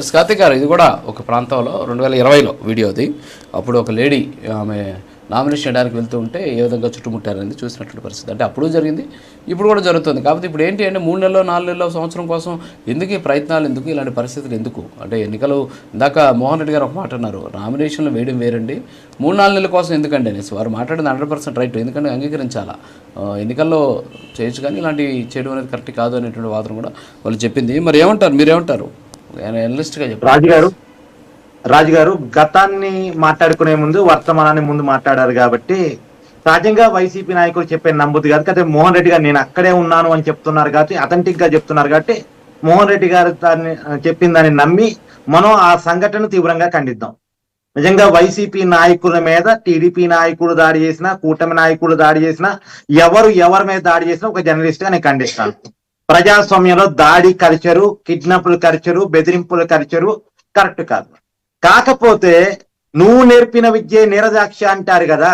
Yes Karthik గారు ఇది కూడా ఒక ప్రాంతంలో రెండు వేల ఇరవైలో వీడియోది. అప్పుడు ఒక లేడీ ఆమె నామినేషన్ చేయడానికి వెళ్తూ ఉంటే ఏ విధంగా చుట్టుముట్టారనేది చూసినటువంటి పరిస్థితి. అంటే అప్పుడు జరిగింది ఇప్పుడు కూడా జరుగుతుంది. కాకపోతే ఇప్పుడు ఏంటి అంటే మూడు నెలలో నాలుగు నెలలో సంవత్సరం కోసం ఎందుకు ఈ ప్రయత్నాలు ఎందుకు ఇలాంటి పరిస్థితులు ఎందుకు? అంటే ఎన్నికలు ఇందాక మోహన్ రెడ్డి గారు ఒక మాట అన్నారు నామినేషన్లు వేయడం వేరండి. మూడు నాలుగు నెలల కోసం ఎందుకండి అనేసి. వారు మాట్లాడింది హండ్రెడ్ పర్సెంట్ రైట్ ఎందుకంటే అంగీకరించాలా? ఎన్నికల్లో చేయొచ్చు కానీ ఇలాంటి చేయడం అనేది కరెక్ట్ కాదు అనేటువంటి వాదన కూడా వాళ్ళు చెప్పింది. మరి ఏమంటారు? మీరేమంటారు? అనలిస్ట్గా చెప్పారు రాజు గారు రాజు గారు గతాన్ని మాట్లాడుకునే ముందు వర్తమానాన్ని ముందు మాట్లాడారు కాబట్టి సహజంగా వైసీపీ నాయకులు చెప్పే నమ్ముద్ది కాదు. కదా మోహన్ రెడ్డి గారు నేను అక్కడే ఉన్నాను అని చెప్తున్నారు కాబట్టి అథెంటిక్గా చెప్తున్నారు కాబట్టి మోహన్ రెడ్డి గారు దాన్ని చెప్పిన దాన్ని నమ్మి మనం ఆ సంఘటన తీవ్రంగా ఖండిద్దాం. నిజంగా వైసీపీ నాయకుల మీద టీడీపీ నాయకుడు దాడి చేసినా కూటమి నాయకులు దాడి చేసినా ఎవరు ఎవరి మీద దాడి చేసినా ఒక జర్నలిస్ట్గా నేను ఖండిస్తాను. ప్రజాస్వామ్యంలో దాడి కల్చరు కిడ్నాపుల కల్చరు బెదిరింపుల కల్చరు కరెక్ట్ కాదు. కాకపోతే నువ్వు నేర్పిన విద్య నిరదాక్ష అంటారు కదా.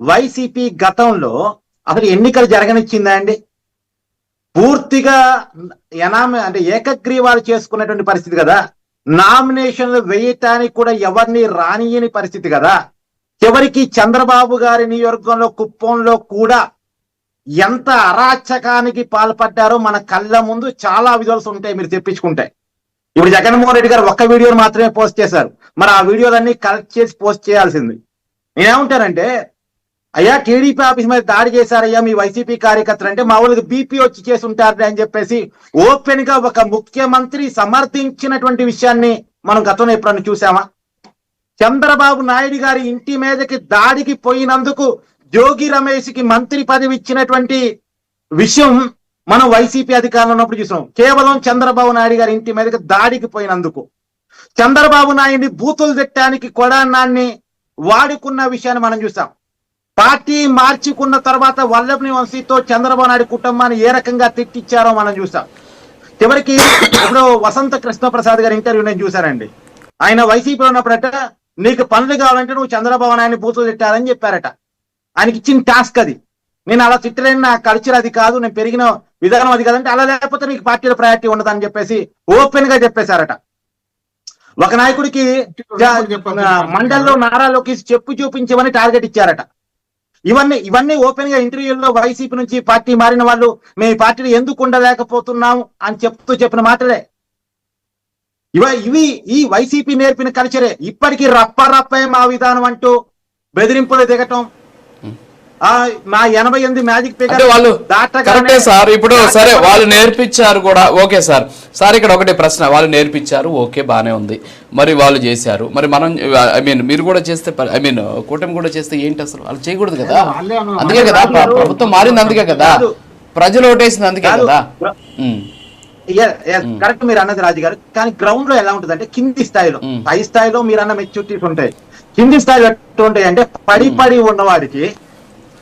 వైసీపీ గతంలో అసలు ఎన్నికలు జరగనిచ్చిందా అండి పూర్తిగా ఎనామి అంటే ఏకగ్రీవాలు చేసుకున్నటువంటి పరిస్థితి కదా. నామినేషన్లు వేయటానికి కూడా ఎవరిని రానియని పరిస్థితి కదా. చివరికి చంద్రబాబు గారి నియోజకవర్గంలో కుప్పంలో కూడా ఎంత అరాచకానికి పాల్పడ్డారో మన కళ్ళ ముందు చాలా విజువల్స్ ఉంటాయి మీరు తెప్పించుకుంటే. ఇప్పుడు జగన్మోహన్ రెడ్డి గారు ఒక్క వీడియోని మాత్రమే పోస్ట్ చేశారు. మరి ఆ వీడియోలన్నీ కలెక్ట్ చేసి పోస్ట్ చేయాల్సింది. నేనేమంటానంటే అయ్యా టీడీపీ ఆఫీస్ మీద దాడి చేశారయ్యా మీ వైసీపీ కార్యకర్తలు అంటే మా వాళ్ళకి బీపీ వచ్చి చేసి ఉంటారు అని చెప్పేసి ఓపెన్గా ఒక ముఖ్యమంత్రి సమర్థించినటువంటి విషయాన్ని మనం గతంలో ఎప్పుడన్నా చూసామా? చంద్రబాబు నాయుడు గారి ఇంటి మీదకి దాడికి పోయినందుకు జోగి రమేష్కి మంత్రి పదవి ఇచ్చినటువంటి విషయం మనం వైసీపీ అధికారంలో ఉన్నప్పుడు చూసాం కేవలం చంద్రబాబు నాయుడు గారి ఇంటి మీదకి దాడికి పోయినందుకు. చంద్రబాబు నాయుడిని బూతులు తిట్టడానికి కొడాన్నాన్ని వాడుకున్న విషయాన్ని మనం చూసాం. పార్టీ మార్చుకున్న తర్వాత వల్లభని వంశీతో చంద్రబాబు నాయుడు కుటుంబాన్ని ఏ రకంగా తిట్టిచ్చారో మనం చూసాం. చివరికి ఇప్పుడు వసంత కృష్ణ ప్రసాద్ గారి ఇంటర్వ్యూ నేను చూశానండి. ఆయన వైసీపీలో ఉన్నప్పుడట నీకు పనులు కావాలంటే నువ్వు చంద్రబాబు నాయుడిని బూతులు తిట్టాలని చెప్పారట. ఆయనకి ఇచ్చిన టాస్క్ అది. నేను అలా తిట్టలేని నా కల్చర్ అది కాదు నేను పెరిగిన విధానం అది కాదంటే అలా లేకపోతే నీకు పార్టీలో ప్రయారిటీ ఉండదని చెప్పేసి ఓపెన్గా చెప్పేశారట. ఒక నాయకుడికి మండల్లో నారా లోకేష్ చెప్పు చూపించమని టార్గెట్ ఇచ్చారట. ఇవన్నీ ఇవన్నీ ఓపెన్గా ఇంటర్వ్యూల్లో వైసీపీ నుంచి పార్టీ మారిన వాళ్ళు మేము ఈ పార్టీలో ఎందుకు ఉండలేకపోతున్నాం? అని చెప్తూ చెప్పిన మాటలే. ఇవ ఇవి ఈ వైసీపీ నేర్పిన కల్చరే ఇప్పటికీ రప్ప రప్పే మా విధానం అంటూ బెదిరింపులు దిగటం మా ఎనభై ఎనిమిది మ్యాజిక్ ఫిగర్ వాళ్ళు కరెక్టే సార్. ఇప్పుడు సరే వాళ్ళు నేర్పించారు కూడా ఓకే సార్. సార్ ఇక్కడ ఒకటే ప్రశ్న. వాళ్ళు నేర్పించారు ఓకే బానే ఉంది. మరి వాళ్ళు చేశారు. మరి మనం ఐ మీన్ మీరు కూడా చేస్తే ఐ మీన్ కూటమి కూడా చేస్తే ఏంటి అసలు? వాళ్ళు చేయకూడదు కదా. అందుకే కదా ప్ర- ప్రభుత్వం మారింది అందుకే కదా. ప్రజలు ఓటేసింది అందుకే కాదు. కరెక్ట్ మీరు అన్నది రాజు గారు. కానీ గ్రౌండ్లో ఎలా ఉంటుంది అంటే కింది స్థాయిలో. పై స్థాయిలో మీరు అన్న మెచ్యూరిటీస్ ఉంటాయి. కింది స్థాయిలో ఎట్లా ఉంటాయి అంటే పడి పడి ఉన్నవాడికి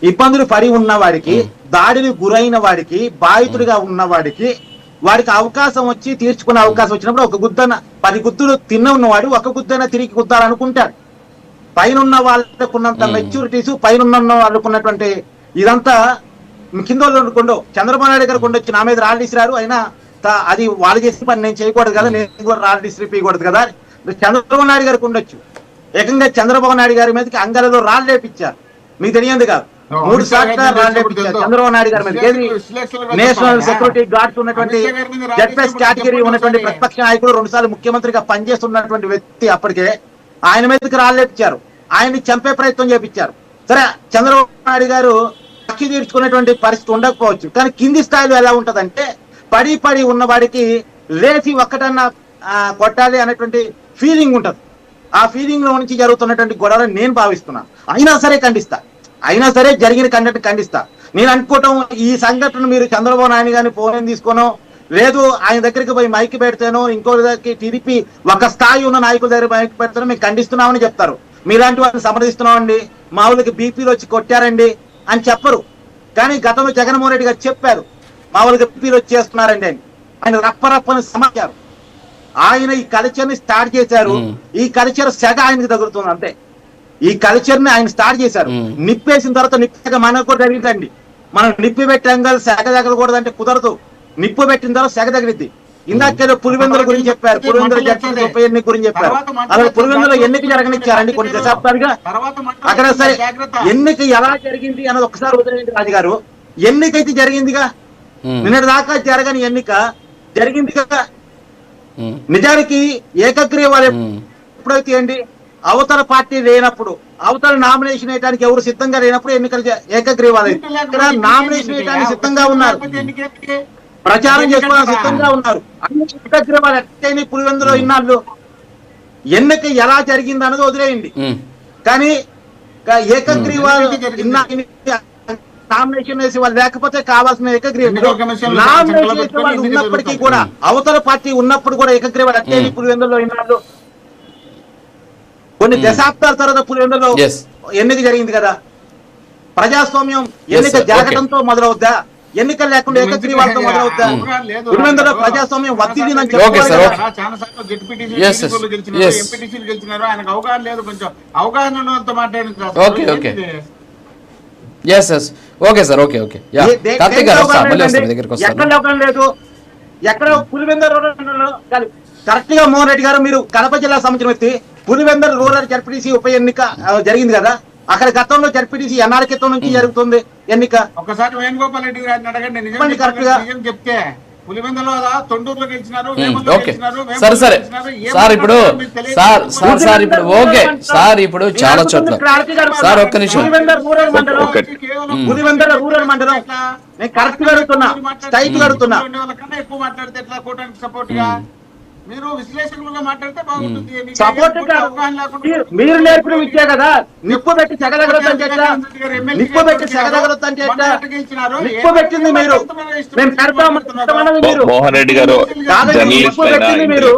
ఇబ్బందులు పడి ఉన్నవాడికి దాడిని గురైన వాడికి బాధితుడిగా ఉన్నవాడికి వాడికి అవకాశం వచ్చి తీర్చుకునే అవకాశం వచ్చినప్పుడు ఒక గుద్దన పది గుద్దులు తిన్న ఉన్నవాడు ఒక గుద్దన తిరిగి గుద్దాలనుకుంటాడు. పైన ఉన్న వాళ్ళకు ఉన్నంత మ్మ్. మెచ్యూరిటీస్ పైన ఉన్న వాళ్ళకు ఉన్నటువంటి ఇదంతా కింద వాళ్ళు కొండో చంద్రబాబు నాయుడు గారు కొండొచ్చి నా మీద రాళ్ళు ఇసిరారు అయినా అది వాళ్ళు చేసిన పని నేను చేయకూడదు కదా నేను కూడా రాళ్ళు ఇసిరిపోయకూడదు కదా చంద్రబాబు నాయుడు గారికి ఉండొచ్చు ఏకంగా చంద్రబాబు నాయుడు గారి మీదకి అంగలలో రాళ్ళు లేపించారు. మీకు తెలియదు కాదు. మూడు అమిత్ షా సార్లు గారిని రాళ్ళు చేసినప్పుడు లేపించారు తెలుసు. చంద్రబాబు నాయుడు గారి మీద నేషనల్. సెక్యూరిటీ గార్డ్స్ ఉన్నటువంటి జెడ్పీఎస్ కేటగిరీ ఉన్నటువంటి. ప్రతిపక్ష నాయకుడు రెండు సార్లు ముఖ్యమంత్రిగా పనిచేస్తున్నటువంటి వ్యక్తి అప్పటికే ఆయన మీదకి రాళ్ళేపించారు ఆయన్ని చంపే ప్రయత్నం చేపించారు. సరే చంద్రబాబు నాయుడు గారు పక్కి తీర్చుకునేటువంటి పరిస్థితి ఉండకపోవచ్చు. కానీ కింది స్థాయిలో ఎలా ఉంటదంటే పడి పడి ఉన్నవాడికి లేచి ఒక్కటన్నా కొట్టాలి అనేటువంటి ఫీలింగ్ ఉంటది. ఆ ఫీలింగ్లో నుంచి జరుగుతున్నటువంటి గొడవలు నేను భావిస్తున్నా. అయినా సరే ఖండిస్తా. అయినా సరే జరిగిన కండక్ట్ ఖండిస్తా. నేను అనుకోవటం ఈ సంఘటన మీరు చంద్రబాబు నాయుడు గారిని ఫోన్ తీసుకోనో లేదు ఆయన దగ్గరికి పోయి మైక్ పెడితేనో ఇంకో దగ్గరికి టీడీపీ ఒక స్థాయి ఉన్న నాయకుల దగ్గర మైక్ పెడితేనో మేము ఖండిస్తున్నామని చెప్తారు. మీలాంటి వాళ్ళని సమర్థిస్తున్నామండి. మా ఊళ్ళకి బీపీలు వచ్చి కొట్టారండి అని చెప్పరు. కానీ గతంలో జగన్మోహన్ రెడ్డి గారు చెప్పారు మా వాళ్ళకి బీపీలు వచ్చి చేస్తున్నారండి అని. ఆయన రప్పరప్పని సమాచారం. ఆయన ఈ కల్చర్ని స్టార్ట్ చేశారు. ఈ కల్చర్ సెగ ఆయనకి తగులుతుంది అంతే. ఈ కల్చర్ని ఆయన స్టార్ట్ చేశారు. నిప్పేసిన తర్వాత నిప్పగా మనకు కూడా తగిలిందండి. మనం నిప్పి పెట్టాం కదా సెగ తగలకూడదు అంటే కుదరదు. నిప్పు పెట్టిన తర్వాత సెగ తగిలిద్ది. ఇందాకేదో పులివెందుల గురించి చెప్పారు. పులివెందుల జడ్పీ ఉప ఎన్నిక గురించి చెప్పారు. అసలు పులివెందుల ఎన్నిక జరగనిచ్చారండి కొన్ని దశాబ్దాలుగా. అక్కడ సరే ఎన్నిక ఎలా జరిగింది అన్నది ఒకసారి వదిలేయండి రాజుగారు. ఎన్నిక అయితే జరిగిందిగా నిన్నటి దాకా జరగని ఎన్నిక జరిగింది కదా నిజానికి ఏకగ్రీవాలు ఎప్పుడైతే ఏంటి అవతల పార్టీ లేనప్పుడు అవతల నామినేషన్ వేయడానికి ఎవరు సిద్ధంగా లేనప్పుడు ఎన్నికలు ఏకగ్రీవాలు ఇక్కడ నామినేషన్ వేయడానికి సిద్ధంగా ఉన్నారు. ప్రచారం చేసుకోవడానికి సిద్ధంగా ఉన్నారు. అన్ని ఏకగ్రీవాలు ఎట్టయినా పులివెందులో ఇన్నాళ్ళు ఎన్నిక ఎలా జరిగింది అన్నది వదిలేయండి. కానీ ఏకగ్రీవాలు. ఇన్నా- నామినేషన్ వేసి వాళ్ళు లేకపోతే కావాల్సిన ఏకగ్రీవం. నామినేషన్ ఉన్నప్పటికీ. కూడా అవతల పార్టీ ఉన్నప్పుడు కూడా ఏకగ్రీవాలు అట్టేది. పులివెందులో ఇన్నాళ్ళు కొన్ని మ్మ్. దశాబ్దాల తర్వాత పులివెందులో. ఎన్నిక జరిగింది కదా. ప్రజాస్వామ్యం ఎన్నిక. జరగడంతో మొదలవుద్దా? ఎన్నికలు లేకుండా ఏకగ్రీవాలతో మొదలవుద్దా? పులివెందులో ప్రజాస్వామ్యం వత్తిది అని. గెలిచినారు ఆయనకు అవగాహన లేదు కొంచెం. S S okay sir okay okay Karthik గారు వస్తా మళ్ళీ ఎక్కడ లేదు? ఎక్కడ పులివెందర్ కరెక్ట్గా మోహన్ రెడ్డి గారు మీరు కడప జిల్లా సంబంధించిన వ్యక్తి. పులివెందర్ రూరల్ జడ్పీటీసీ ఉప ఎన్నిక జరిగింది కదా? అక్కడ గతంలో జడ్పీటీసీ ఎన్ఆర్ క్రితం నుంచి జరుగుతుంది ఎన్నిక? ఒకసారి వేణుగోపాల్ రెడ్డి గారిని అడగండి కరెక్ట్గా. నిజం చెప్తే. వేముల్లో ఓకే. సరే ఇప్పుడు మాట్లాడుతున్నారో మీకు తెలియదు. సార్ సార్ సార్ ఇప్పుడు ఓకే. సార్ ఇప్పుడు చాలా చోట్ల. క్లారిటీ గారు సార్ ఒక్క నిమిషం. పులివెందర్ రూరల్ మండలం. ఒకటి. కేవలం పులివెందర్ రూరల్ మండలం. నేను కరెక్ట్గా అడుగుతున్నా. స్ట్రైట్గా అడుగుతున్నా ఎక్కువ మాట్లాడితే ఎట్లా సపోర్ట్గా మీరు విశ్లేషకులుగా మాట్లాడితే బాగుంటుంది. సపోర్ట్ మీరు- నేర్పిన విద్య కదా. నిప్పు పెట్టి చెగదగలొద్దని చెట్ట నిప్పు పెట్టి చెగదగలొద్దని చెట్ట నిప్పు పెట్టింది మీరు. మేము పెడతాం పెట్టమన్నది మీరు. మోహన్ రెడ్డి గారు నిప్పు పెట్టింది మీరు.